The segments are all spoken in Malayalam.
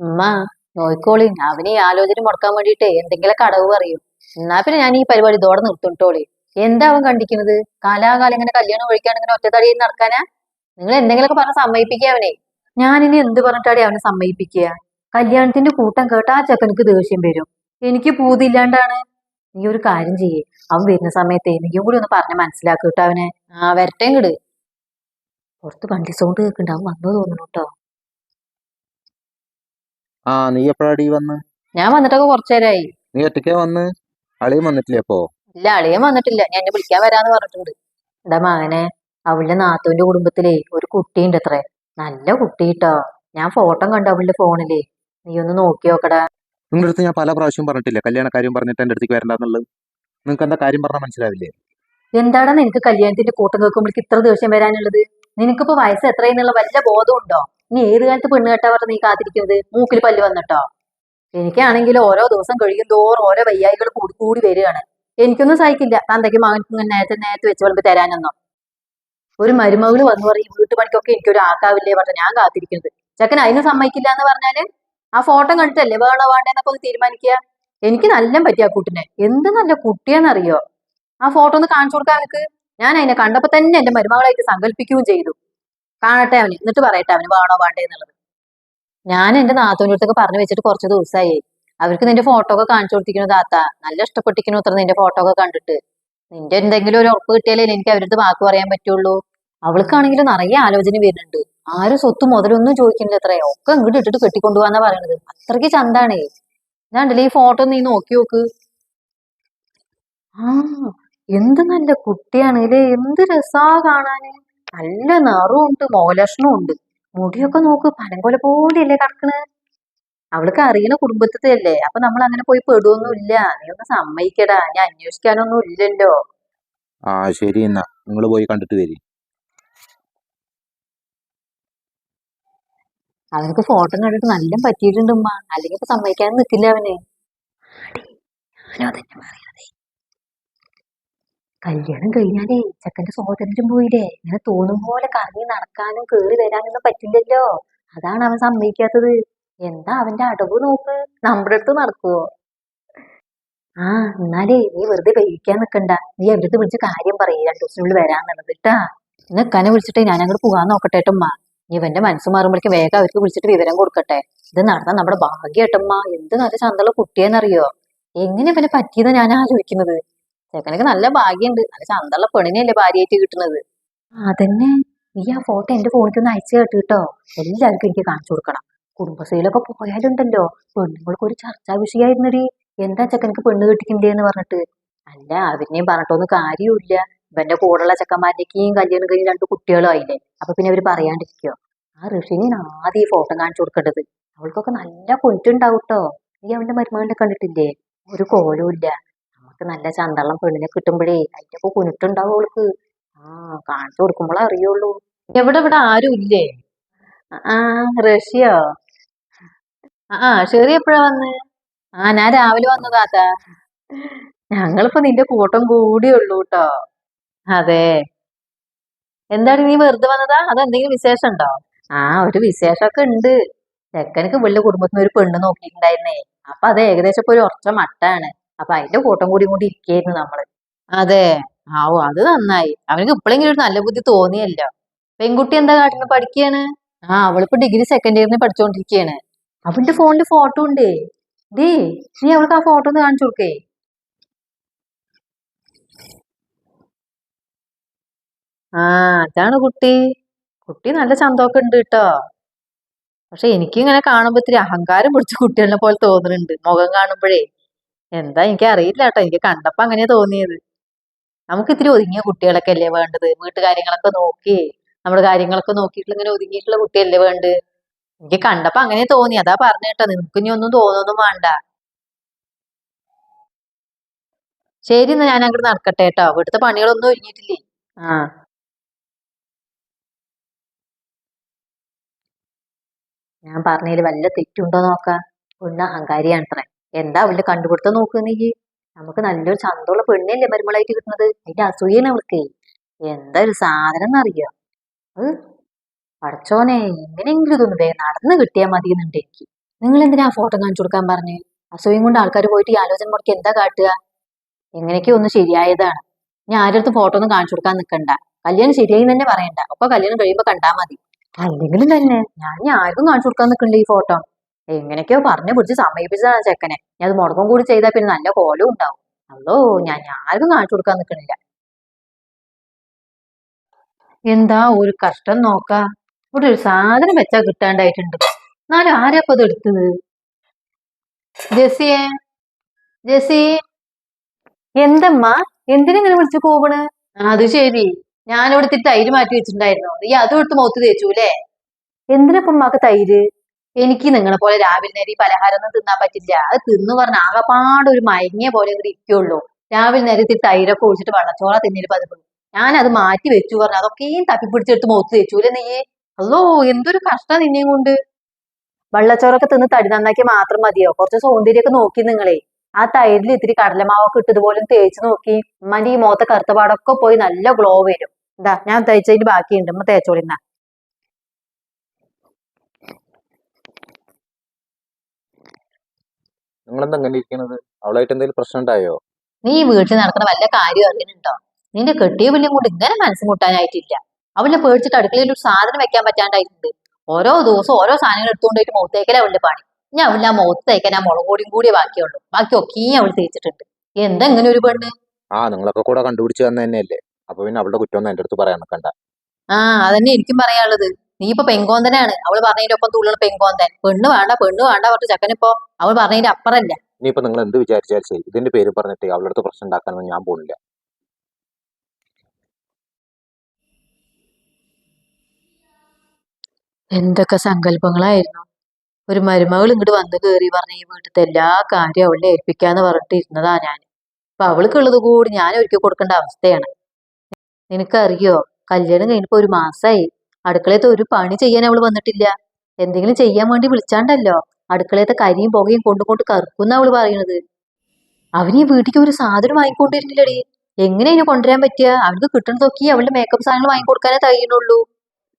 ഉമ്മ നോയിക്കോളി. അവന് ഈ ആലോചന മുടക്കാൻ വേണ്ടിട്ടേ എന്തെങ്കിലുമൊക്കെ അടവ് പറയും. എന്നാ പിന്നെ ഞാൻ ഈ പരിപാടി ഇതോടെ നിർത്തുട്ടോളി. എന്താ അവൻ കണ്ടിക്കുന്നത് കാലാകാലം ഇങ്ങനെ കല്യാണം ഒഴിക്കാൻ ഇങ്ങനെ ഒറ്റത്തടിയിൽ നടക്കാനാ? നിങ്ങൾ എന്തെങ്കിലുമൊക്കെ പറഞ്ഞ സമ്മതിപ്പിക്കുക അവനെ. ഞാനിനി എന്ത് പറഞ്ഞിട്ടാടി അവനെ സമ്മതിപ്പിക്കുക? കല്യാണത്തിന്റെ കൂട്ടം കേട്ടാ ആ ചെക്കനക്ക് ദേഷ്യം വരും. എനിക്ക് പൂതിയില്ലാണ്ടാണ് നീ ഒരു കാര്യം ചെയ്യേ. അവൻ വരുന്ന സമയത്ത് നീയും കൂടി ഒന്ന് പറഞ്ഞ് മനസ്സിലാക്കി കേട്ടോ അവനെ. ആ വരട്ടെ ഇങ്ങട്. പുറത്ത് വണ്ടി സൗണ്ട് കേൾക്കണ്ട. അവൻ വന്നു തോന്നുന്നു കേട്ടോ. ആ നീ എപ്പോഴാടി വന്ന്? ഞാൻ വന്നിട്ടൊക്കെ കുറച്ചു നേരമായി നീ ഒറ്റയ്ക്കാ വന്ന്? അളിയും വന്നിട്ടില്ലേ അപ്പോ? ഇല്ല അളിയൻ വന്നിട്ടില്ല. ഞാൻ എന്നെ വിളിക്കാൻ വരാന്ന് പറഞ്ഞിട്ടുണ്ട്. എടാ മകനെ അവളുടെ നാത്തൂന്റെ കുടുംബത്തിലേ ഒരു കുട്ടിയുണ്ട് അത്രേ. നല്ല കുട്ടിട്ടോ ഞാൻ ഫോട്ടോ കണ്ടു അവളുടെ ഫോണിലേ. നീ ഒന്ന് നോക്കി നോക്കടാ. നിങ്ങളുടെ അടുത്ത് ഞാൻ പല പ്രാവശ്യം പറഞ്ഞിട്ടില്ല? കല്യാണ കാര്യം പറഞ്ഞിട്ട് എന്റെ അടുത്തേക്ക് വരണ്ടെന്നുള്ളത് നിങ്ങൾക്ക് എന്താ കാര്യം പറഞ്ഞാൽ മനസ്സിലാവില്ലേ? എന്താടാ നിനക്ക് കല്യാണത്തിന്റെ കൂട്ടം കേൾക്കുമ്പോഴേക്ക് ഇത്ര ദിവസം വരാനുള്ളത്? നിനക്കിപ്പോ വയസ്സ് എത്രയെന്നുള്ള വല്ല ബോധം ഉണ്ടോ നീ ഏത് കാലത്ത് പെണ്ണ് കെട്ടാ പറഞ്ഞ് നീ കാത്തിരിക്കുന്നത്? മൂക്കിൽ പല്ല് വന്നിട്ടോ? എനിക്കാണെങ്കിൽ ഓരോ ദിവസം കഴിയും തോറും ഓരോ വയ്യായികൾ കൂടി കൂടി വരികയാണ്. എനിക്കൊന്നും സഹിക്കില്ല. തന്തയ്ക്ക് മകൻ നേരത്തെ നേരത്തെ വെച്ച് വിളമ്പ് തരാനൊന്നും. ഒരു മരുമകൾ വന്നു പറയും വീട്ടുപണിക്കൊക്കെ എനിക്കൊരു ആക്കാവില്ലേ? പറഞ്ഞ ഞാൻ കാത്തിരിക്കുന്നത്. ചെക്കൻ അതിന് സമ്മതിക്കില്ല എന്ന് പറഞ്ഞാൽ ആ ഫോട്ടോ കണ്ടിട്ടല്ലേ വേണോ വേണ്ടെന്നൊക്കെ ഒന്ന് തീരുമാനിക്കുക? എനിക്ക് നല്ല പറ്റിയ ആ കുട്ടിനെ. എന്ത് നല്ല കുട്ടിയാന്നറിയോ ആ ഫോട്ടോ ഒന്ന് കാണിച്ചു കൊടുക്കാൻ ഞാൻ അതിനെ കണ്ടപ്പോ തന്നെ എന്റെ മരുമകളായിട്ട് സങ്കല്പിക്കുകയും ചെയ്തു. കാണട്ടെ അവന് എന്നിട്ട് പറയട്ടെ അവന് വേണോ വേണ്ടേ എന്നുള്ളത്. ഞാൻ എന്റെ നാത്തൂന്റെ അടുത്തൊക്കെ പറഞ്ഞു വെച്ചിട്ട് കുറച്ച് ദിവസമായി അവർക്ക് നിന്റെ ഫോട്ടോ ഒക്കെ കാണിച്ചു കൊടുത്തിരിക്കണു താത്ത. നല്ല ഇഷ്ടപ്പെട്ടിരിക്കണു അത്ര നിന്റെ ഫോട്ടോ ഒക്കെ കണ്ടിട്ട്. നിന്റെ എന്തെങ്കിലും ഒരു ഉറപ്പ് കിട്ടിയാലേ എനിക്ക് അവരുടെ വാക്ക് പറയാൻ പറ്റുള്ളൂ. അവൾക്കാണെങ്കിലും നിറയെ ആലോചന വരുന്നുണ്ട്. ആരും സ്വത്ത് മുതലൊന്നും ചോദിക്കുന്നില്ല അത്രയോ ഒക്കെ ഇങ്ങോട്ട് ഇട്ടിട്ട് കെട്ടിക്കൊണ്ടുപോകാന്നാ പറയണത്. അത്രയ്ക്ക് ചന്താണേ. ഞാണ്ടല്ലേ ഈ ഫോട്ടോ നീ നോക്കി നോക്ക്. ആ എന്ത് നല്ല കുട്ടിയാണ് ഇല്ലേ എന്ത് രസാ കാണാന്. നല്ല നിറവും ഉണ്ട് മോലക്ഷണവും ഉണ്ട്. മുടിയൊക്കെ നോക്ക് പനങ്കൊല പോലെയല്ലേ കിടക്കണ്. അവൾക്ക് അറിയണ കുടുംബത്തിലല്ലേ. അപ്പൊ നമ്മൾ അങ്ങനെ പോയി പെടുവൊന്നും ഇല്ല നീ ഒന്ന് സമ്മതിക്കടാ. ഞാൻ അന്വേഷിക്കാനൊന്നും ഇല്ലല്ലോ. ആ ശരി എന്നാ. നിങ്ങൾ പോയി കണ്ടിട്ട് വരി. അവനക്ക് ഫോട്ടോ കണ്ടിട്ട് നല്ല പറ്റിയിട്ടുണ്ട് ഉമ്മ അല്ലെങ്കിൽ ഇപ്പൊ സമ്മതിക്കാൻ നിൽക്കില്ല അവന്. ഞാനും അതന്നെ പറയാതെ. കല്യാണം കഴിഞ്ഞാലേ ചെക്കന്റെ സ്വാതന്ത്ര്യം പോയില്ലേ ഇങ്ങനെ തോന്നും പോലെ കറങ്ങി നടക്കാനും കേറി വരാനൊന്നും പറ്റില്ലല്ലോ. അതാണ് അവൻ സമ്മതിക്കാത്തത്. എന്താ അവന്റെ അടവ് നോക്ക്? നമ്മുടെ അടുത്ത് നടക്കുവോ? ആ എന്നാലേ നീ വെറുതെ കഴിക്കാൻ നിക്കണ്ട. നീ അവരുടെ വിളിച്ച് കാര്യം പറയും. രണ്ടു ദിവസത്തിനുള്ളിൽ വരാന്നുള്ളത് കേട്ടാ നിക്കാനെ വിളിച്ചിട്ട് ഞാൻ അങ്ങോട്ട് പോകാൻ നോക്കട്ടെ ഏട്ടമ്മ നീ ഇവന്റെ മനസ്സ് മാറുമ്പോഴേക്കും വേഗം അവർക്ക് വിളിച്ചിട്ട് വിവരം കൊടുക്കട്ടെ. ഇത് നടന്ന നമ്മുടെ ഭാഗ്യ ഏട്ടമ്മ എന്ത് നല്ല ചന്തള്ള കുട്ടിയെന്നറിയോ? എങ്ങനെ ഇവനെ പറ്റിയെന്ന് ഞാൻ ആലോചിക്കുന്നത് ചെക്കനക്ക് നല്ല ഭാഗ്യമുണ്ട് നല്ല ചന്തള്ള പെണ്ണിനെയല്ലേ ഭാര്യയായിട്ട് കിട്ടുന്നത് അതന്നെ. നീ ആ ഫോട്ടോ എന്റെ ഫോണിൽ നിന്ന് അയച്ചു കേട്ടു കേട്ടോ എല്ലാവർക്കും എനിക്ക് കാണിച്ചു കൊടുക്കണം. കുടുംബശ്രീയിലൊക്കെ പോയാലുണ്ടല്ലോ. പെണ്ണുങ്ങൾക്ക് ഒരു ചർച്ചാ വിഷയമായിരുന്നടി എന്താ ചെക്കനക്ക് പെണ്ണ് കെട്ടിക്കണ്ടേന്ന് പറഞ്ഞിട്ട്? അല്ല അവരിനെയും പറഞ്ഞിട്ടൊന്നും കാര്യമില്ല ഇവന്റെ കൂടെയുള്ള ചെക്കന്മാരിലേക്കും കല്യാണം കഴിഞ്ഞ് രണ്ട് കുട്ടികളും ആയില്ലേ അപ്പൊ പിന്നെ അവർ പറയാണ്ടിരിക്കോ ആ ഋഷിനെ ആദ്യം ഈ ഫോട്ടോ കാണിച്ചു കൊടുക്കേണ്ടത്. അവൾക്കൊക്കെ നല്ല കൊഞ്ചുണ്ടാവും കേട്ടോ നീ അവന്റെ മരുമകളെ കണ്ടിട്ടില്ലേ? ഒരു കോലും ഇല്ല. നമുക്ക് നല്ല ചന്തള്ളം പെണ്ണിനെ കിട്ടുമ്പോഴേ ഒക്കെ കുനിട്ടുണ്ടാവും അവൾക്ക് ആ കാണിച്ചു കൊടുക്കുമ്പോൾ അറിയുള്ളൂ. എവിടെ ഇവിടെ ആരും ഇല്ലേ? ആ റഷ്യോ? ആ ഷെറി എപ്പോഴാ വന്ന്? ആ ഞാൻ രാവിലെ വന്നു താത്ത. ഞങ്ങളിപ്പോ നിന്റെ കൂട്ടം കൂടിയുള്ളൂ കേട്ടോ അതെ. എന്താണ് നീ വെറുതെ വന്നതാ? അതെന്തെങ്കിലും വിശേഷം ഉണ്ടോ ആ ഒരു വിശേഷമൊക്കെ ഉണ്ട്. ചെക്കനക്ക് വലിയ കുടുംബത്തിന് ഒരു പെണ്ണ് നോക്കിയിട്ടുണ്ടായിരുന്നേ. അപ്പൊ അത് ഏകദേശം ഇപ്പൊ ഒരു ഉറച്ച മട്ടാണ്. അപ്പൊ അതിന്റെ കൂട്ടം കൂടി കൊണ്ട് ഇരിക്കായിരുന്നു നമ്മൾ. അതെ. ആവോ അത് നന്നായി. അവനക്ക് ഇപ്പോഴെങ്കിലും ഒരു നല്ല ബുദ്ധി തോന്നിയല്ലോ. പെൺകുട്ടി എന്താ കാട്ടിന് പഠിക്കാണ്? ആ അവളിപ്പോ ഡിഗ്രി സെക്കൻഡ് ഇയറിന് പഠിച്ചോണ്ടിരിക്കയാണ്. അവളുടെ ഫോണിൽ ഫോട്ടോ ഉണ്ട്. ഡേ നീ അവൾക്ക് ആ ഫോട്ടോ ഒന്ന് കാണിച്ചു കൊടുക്കേ. ആ അതാണ് കുട്ടി. കുട്ടി നല്ല ചന്തമൊക്കെ ഉണ്ട് കേട്ടോ പക്ഷെ എനിക്കിങ്ങനെ കാണുമ്പോ ഇത്തിരി അഹങ്കാരം പിടിച്ച കുട്ടികളെ പോലെ തോന്നുന്നുണ്ട് മുഖം കാണുമ്പോഴേ. എന്താ എനിക്ക് അറിയില്ല കേട്ടോ. എനിക്ക് കണ്ടപ്പോ അങ്ങനെ തോന്നിയത്. നമുക്ക് ഇത്തിരി ഒതുങ്ങിയ കുട്ടികളൊക്കെ അല്ലേ വേണ്ടത്? വീട്ടുകാര്യങ്ങളൊക്കെ നോക്കി നമ്മുടെ കാര്യങ്ങളൊക്കെ നോക്കിയിട്ട് ഇങ്ങനെ ഒതുങ്ങിയിട്ടുള്ള കുട്ടിയല്ലേ വേണ്ടത്? എനിക്ക് കണ്ടപ്പോ അങ്ങനെ തോന്നി. അതാ പറഞ്ഞ കേട്ടോ. നിനക്ക് ഇനി ഒന്നും തോന്നൊന്നും വേണ്ട. ശരി എന്നാ ഞാൻ അങ്ങോട്ട് നടക്കട്ടെ കേട്ടോ. ഇവിടുത്തെ പണികളൊന്നും ഒരുങ്ങിയിട്ടില്ലേ? ആ. ഞാൻ പറഞ്ഞതിൽ വല്ല തെറ്റുണ്ടോ നോക്കാം. ഒന്ന് അഹങ്കാരിയാണത്രേ. എന്താ അവളുടെ കണ്ടുപിടുത്തം നോക്കുക നീ? നമുക്ക് നല്ലൊരു ചന്തമുള്ള പെണ്ണല്ലേ മരുമളായിട്ട് കിട്ടുന്നത്? അതിന്റെ അസൂയാണ് അവൾക്ക്. എന്താ ഒരു സാധനം എന്നറിയോ? അത് എങ്ങനെയെങ്കിലും ഇതൊന്ന് വേഗം നടന്ന് കിട്ടിയാൽ മതി എന്നുണ്ട് എനിക്ക്. നിങ്ങൾ എന്തിനാ ആ ഫോട്ടോ കാണിച്ചു കൊടുക്കാൻ പറഞ്ഞു? അസൂയം കൊണ്ട് ആൾക്കാർ പോയിട്ട് ഈ ആലോചന മുടക്കി എന്താ കാട്ടുക? എങ്ങനെയൊക്കെ ഒന്ന് ശരിയായതാണ്. ഞാൻ ആരുടെ ഫോട്ടോ ഒന്നും കാണിച്ചു കൊടുക്കാൻ നിൽക്കണ്ട കല്യാണം ശരിയായി തന്നെ പറയണ്ട. അപ്പൊ കല്യാണം കഴിയുമ്പോ കണ്ടാ മതി. അല്ലെങ്കിലും തന്നെ ഞാൻ ആർക്കും കാണിച്ചു കൊടുക്കാൻ നിൽക്കണ്ട ഈ ഫോട്ടോ. എങ്ങനെയൊക്കെയോ പറഞ്ഞു പിടിച്ച് സമീപിച്ചതാണ് ചെക്കനെ. ഞാൻ അത് മുടക്കം കൂടി ചെയ്താൽ പിന്നെ നല്ല കോലം ഉണ്ടാവും. അല്ലോ ഞാൻ ആർക്കും കാണിച്ചു കൊടുക്കാൻ നിൽക്കണില്ല എന്താ ഒരു കഷ്ടം നോക്ക? ഇവിടെ ഒരു സാധനം വെച്ചാ കിട്ടാണ്ടായിട്ടുണ്ട്. എന്നാലും ആരാപ്പ അത് എടുത്തത്? ജെസിയെ ജെസി എന്തമ്മ? എന്തിനിങ്ങനെ വിളിച്ചു പോവണ് അത് ശരി. ഞാനിവിടുത്തെ തൈര് മാറ്റി വെച്ചിട്ടുണ്ടായിരുന്നു. നീ അതും എടുത്ത് മുഖത്ത് അല്ലേ എന്തിനപ്പം തൈര്? എനിക്ക് നിങ്ങളെ പോലെ രാവിലെ നേരം ഈ പലഹാരം ഒന്നും തിന്നാൻ പറ്റില്ല. അത് തിന്നു പറഞ്ഞ ആകപ്പാട് ഒരു മയങ്ങിയ പോലെ ഇങ്ങോട്ട് ഇരിക്കുള്ളൂ. രാവിലെ നേരം ഇത്തിരി തൈരൊക്കെ ഒഴിച്ചിട്ട് വെള്ളച്ചോള തിന്നിട്ട് പതിവ് ഞാൻ അത് മാറ്റി വെച്ചു പറഞ്ഞു അതൊക്കെയും തപ്പിപ്പിടിച്ചെടുത്ത് മുഖത്ത് തേച്ചൂലേ നീ? അല്ലോ എന്തൊരു കഷ്ടം നിന്നെയും കൊണ്ട്. വെള്ളച്ചോറൊക്കെ തിന്ന് തടി നന്നാക്കി മാത്രം മതിയോ? കുറച്ച് സൗന്ദര്യമൊക്കെ നോക്കി നിങ്ങളെ. ആ തൈരിൽ ഇത്തിരി കടലമാവൊക്കെ ഇട്ടതുപോലും തേച്ച് നോക്കി. ഉമ്മന്റെ ഈ മുഖത്തെ കറുത്തപാടൊക്കെ പോയി നല്ല ഗ്ലോ വരും. എന്താ ഞാൻ തേച്ചതിന്റെ ബാക്കിയുണ്ട്. ഉമ്മ തേച്ചോളിന്നാ നിങ്ങളെന്താ അങ്ങനെ ഇരിക്കുന്നത് അവളായിട്ട് എന്തെങ്കിലും പ്രശ്നം ഉണ്ടായോ നീ വീട്ടിൽ നടക്കുന്ന വല്ല കാര്യം അറിയണുണ്ടോ? നിന്റെ കെട്ടിയ പുല്ലും കൊണ്ട് ഇങ്ങനെ മനസ്സ് മുട്ടാനായിട്ടില്ല. അവളെ പേടിച്ചിട്ട് അടുക്കളയിൽ ഒരു സാധനം വെക്കാൻ പറ്റാണ്ടായിട്ടുണ്ട്. ഓരോ ദിവസവും ഓരോ സാധനങ്ങൾ എടുത്തുകൊണ്ടിട്ട് മുഖത്തേക്കല അവളുടെ പണി. ഞാൻ അവളിൽ ആ മുഖത്ത് തേക്കാൻ ആ മുളക് കൂടിയും കൂടിയേ ബാക്കിയുള്ളൂ. ബാക്കി ഒക്കെയും അവൾ തേച്ചിട്ടുണ്ട്. എന്താ ഇങ്ങനെ ഒരു പെണ്ണ് ആ നിങ്ങളൊക്കെ കൂടെ കണ്ടുപിടിച്ച് തന്നെ തന്നെയല്ലേ അപ്പൊ പിന്നെ അവളുടെ കുറ്റമൊന്നും എന്റെ അടുത്ത് പറയാൻ നിൽക്കണ്ട ആ അതന്നെ എനിക്കും പറയാനുള്ളത്. നീ ഇപ്പൊ പെങ്കോന്തനാണ് അവൾ പറഞ്ഞതിന്റെ ഒപ്പം തുള്ളുന്ന പെങ്കോന്തൻ പെണ്ണ് വേണ്ട പെണ്ണ് വേണ്ട പറഞ്ഞ ചക്കനിപ്പോ അവൾ പറഞ്ഞതിന്റെ അപ്പറല്ല. ഇനിയിപ്പോ നിങ്ങൾ എന്ത് വിചാരിച്ചാൽ ശരി. ഇതിന്റെ പേര് പറഞ്ഞിട്ട് അവളുടെ അടുത്ത് പ്രശ്നം ഉണ്ടാക്കാനൊന്നും ഞാൻ പോകുന്നില്ല എന്തൊക്കെ സങ്കല്പങ്ങളായിരുന്നു. ഒരു മരുമകൾ ഇങ്ങോട്ട് വന്ന് കയറി പറഞ്ഞ ഈ വീട്ടിലത്തെ എല്ലാ കാര്യവും അവളെ ഏൽപ്പിക്കാന്ന് പറഞ്ഞിട്ട് ഇരുന്നതാ ഞാൻ അപ്പൊ അവൾക്കുള്ളത് കൂടി ഞാൻ ഒരുക്കി കൊടുക്കേണ്ട അവസ്ഥയാണ്. നിനക്കറിയോ? കല്യാണം കഴിഞ്ഞപ്പോ ഒരു മാസായി. അടുക്കളയത്തെ ഒരു പണി ചെയ്യാൻ അവൾ വന്നിട്ടില്ല. എന്തെങ്കിലും ചെയ്യാൻ വേണ്ടി വിളിച്ചാണ്ടല്ലോ. അടുക്കളയത്തെ കരിയും പുകയും കൊണ്ടു കൊണ്ട് കറുക്കുന്ന അവൾ പറയണത്. അവന് ഈ വീട്ടിലേക്ക് ഒരു സാധനം വാങ്ങിക്കൊണ്ടിരുന്നില്ലടി. എങ്ങനെ ഇതിനെ കൊണ്ടുവരാൻ പറ്റുക? അവൾക്ക് കിട്ടണതൊക്കെ അവളുടെ മേക്കപ്പ് സാധനങ്ങൾ വാങ്ങിക്കൊടുക്കാനേ കഴിയുന്നുള്ളൂ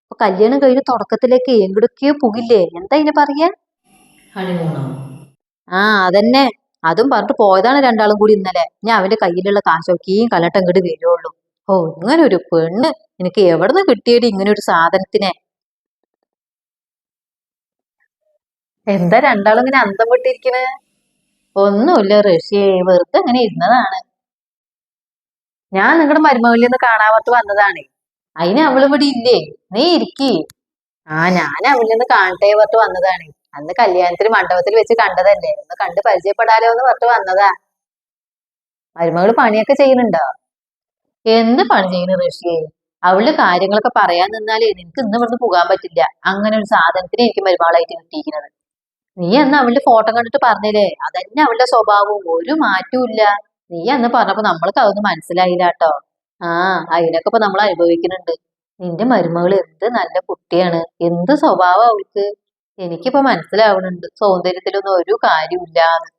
അപ്പൊ കല്യാണം കഴിഞ്ഞ തുടക്കത്തിലേക്ക് എങ്കിടൊക്കെയോ പുകില്ലേ? എന്താ ഇതിനെ പറയാ ആ? അതന്നെ. അതും പറഞ്ഞിട്ട് പോയതാണ് രണ്ടാളും കൂടി ഇന്നലെ. ഞാൻ അവന്റെ കയ്യിലുള്ള കാശൊക്കെയും കലട്ടം ഇങ്ങോട്ട് വരുള്ളൂ ഓ ഇങ്ങനെ ഒരു പെണ്ണ് എനിക്ക് എവിടുന്ന് കിട്ടിയടി ഇങ്ങനെ ഒരു സാധനത്തിനെ? എന്താ രണ്ടാളും ഇങ്ങനെ അന്തം വിട്ടിരിക്കണേ ഒന്നുമില്ല ഋഷിയെ വെറുതെ അങ്ങനെ ഇരുന്നതാണ്. ഞാൻ നിങ്ങളുടെ മരുമകളിൽ നിന്ന് കാണാമത്ത് വന്നതാണ്. അതിന് ഇവിടെ ഇല്ലേ? നീ ഇരിക്കി. ആ ഞാൻ അവളിൽ നിന്ന് കാണട്ടെ പറഞ്ഞിട്ട് വന്നതാണ്. അന്ന് കല്യാണത്തിന് മണ്ഡപത്തിൽ വെച്ച് കണ്ടതല്ലേ. ഒന്ന് കണ്ട് പരിചയപ്പെടാലോ എന്ന് പറഞ്ഞിട്ട് വന്നതാ. മരുമകൾ പണിയൊക്കെ ചെയ്യുന്നുണ്ടോ? എന്ത് പണി ചെയ്യുന്നു ഋഷിയെ അവളുടെ കാര്യങ്ങളൊക്കെ പറയാൻ നിന്നാലേ നിനക്ക് ഇന്ന് ഇവിടുന്ന് പോകാൻ പറ്റില്ല. അങ്ങനെ ഒരു സാധനത്തിന് എനിക്ക് മരുമകളായിട്ട് കിട്ടിയിരിക്കുന്നത്. നീ അന്ന് അവളുടെ ഫോട്ടോ കണ്ടിട്ട് പറഞ്ഞില്ലേ? അതന്നെ അവളുടെ സ്വഭാവവും ഒരു മാറ്റവും ഇല്ല. നീ അന്ന് പറഞ്ഞപ്പോ നമ്മൾക്ക് അതൊന്നും മനസ്സിലായില്ല കേട്ടോ. ആ അതിനൊക്കെ ഇപ്പൊ നമ്മൾ അനുഭവിക്കുന്നുണ്ട്. നിന്റെ മരുമകൾ എന്ത് നല്ല കുട്ടിയാണ്. എന്ത് സ്വഭാവം അവൾക്ക്. എനിക്കിപ്പോ മനസ്സിലാവുന്നുണ്ട്. സൗന്ദര്യത്തിലൊന്നും ഒരു കാര്യമില്ലാന്ന്